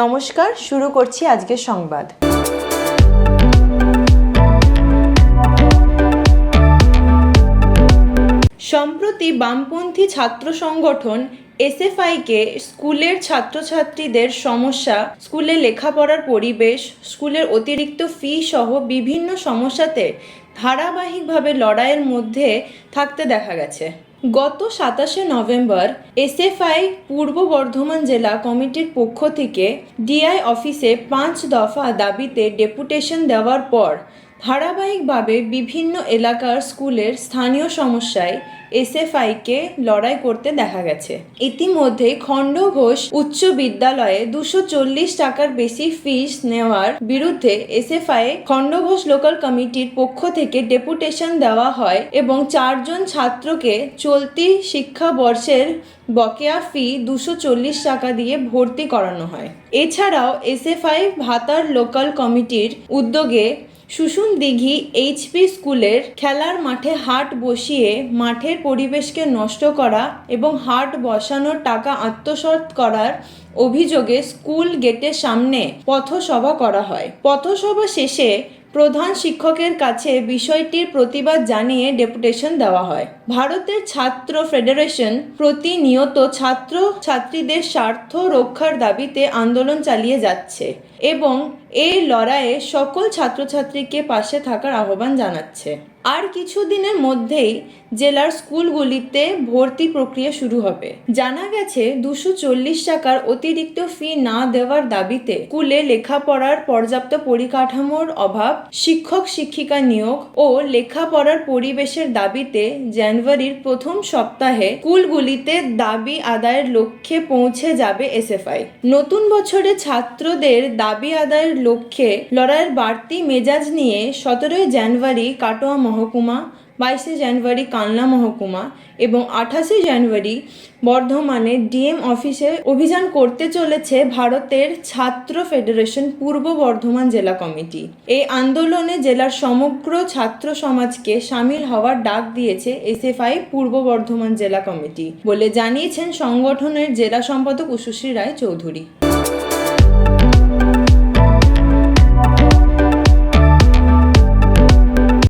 নমস্কার, শুরু করছি আজকের সংবাদ। সম্প্রতি বামপন্থী ছাত্র সংগঠন এসএফআইকে স্কুলের ছাত্রছাত্রীদের সমস্যা, স্কুলে লেখাপড়ার পরিবেশ, স্কুলের অতিরিক্ত ফি সহ বিভিন্ন সমস্যাতে ধারাবাহিকভাবে লড়াইয়ের মধ্যে থাকতে দেখা গেছে। গত সাতাশে নভেম্বর এসএফআই পূর্ব বর্ধমান জেলা কমিটির পক্ষ থেকে ডিআই অফিসে পাঁচ দফা দাবিতে ডেপুটেশন দেওয়ার পর ধারাবাহিকভাবে বিভিন্ন এলাকার স্কুলের স্থানীয় সমস্যায় এসএফআইকে লড়াই করতে দেখা গেছে। ইতিমধ্যে খণ্ড ঘোষ উচ্চ বিদ্যালয়ে দুশো চল্লিশ টাকার বেশি ফিস নেওয়ার বিরুদ্ধে এসএফআই খণ্ড ঘোষ লোকাল কমিটির পক্ষ থেকে ডেপুটেশন দেওয়া হয় এবং চারজন ছাত্রকে চলতি শিক্ষাবর্ষের বকেয়া ফি দুশো চল্লিশ টাকা দিয়ে ভর্তি করানো হয়। এছাড়াও এসএফআই ভাতার লোকাল কমিটির উদ্যোগে সুসুন দিঘি এইচপি স্কুলের খেলার মাঠে হাট বসিয়ে মাঠের পরিবেশকে নষ্ট করা এবং হাট বসানোর টাকা আত্মসাৎ করার অভিযোগে স্কুল গেটের সামনে পথসভা করা হয়। পথসভা শেষে প্রধান শিক্ষকের কাছে বিষয়টির প্রতিবাদ জানিয়ে ডেপুটেশন দেওয়া হয়। ভারতের ছাত্র ফেডারেশন প্রতিনিয়ত ছাত্র ছাত্রীদের স্বার্থ রক্ষার দাবিতে আন্দোলন চালিয়ে যাচ্ছে এবং এই লড়াইয়ে সকল ছাত্রছাত্রীকে পাশে থাকার আহ্বান জানাচ্ছে। আর কিছুদিনের মধ্যেই জেলার স্কুলগুলিতে ভর্তি প্রক্রিয়া শুরু হবে। জানা গেছে, দুশো চল্লিশ টাকার অতিরিক্ত ফি না দেওয়ার দাবিতে স্কুলে লেখাপড়ার পর্যাপ্ত পরিকাঠামোর অভাব শিক্ষক, শিক্ষিকা নিয়োগ ও লেখাপড়ার পরিবেশের দাবিতে জানুয়ারির প্রথম সপ্তাহে স্কুলগুলিতে দাবি আদায়ের লক্ষ্যে পৌঁছে যাবে এসএফআই। নতুন বছরে ছাত্রদের দাবি আদায়ের লক্ষ্যে লড়াইয়ের বাড়তি মেজাজ নিয়ে সতেরোই জানুয়ারি কাটোয়া মহকুমা বাইশে জানুয়ারি কালনা মহকুমা এবং আঠাশে জানুয়ারি বর্ধমানে ডিএম অফিসে অভিযান করতে চলেছে ভারতের ছাত্র ফেডারেশন পূর্ব বর্ধমান জেলা কমিটি। এই আন্দোলনে জেলার সমগ্র ছাত্র সমাজকে সামিল হওয়ার ডাক দিয়েছে এসএফআই পূর্ব বর্ধমান জেলা কমিটি বলে জানিয়েছেন সংগঠনের জেলা সম্পাদক উশুশ্রী রায় চৌধুরী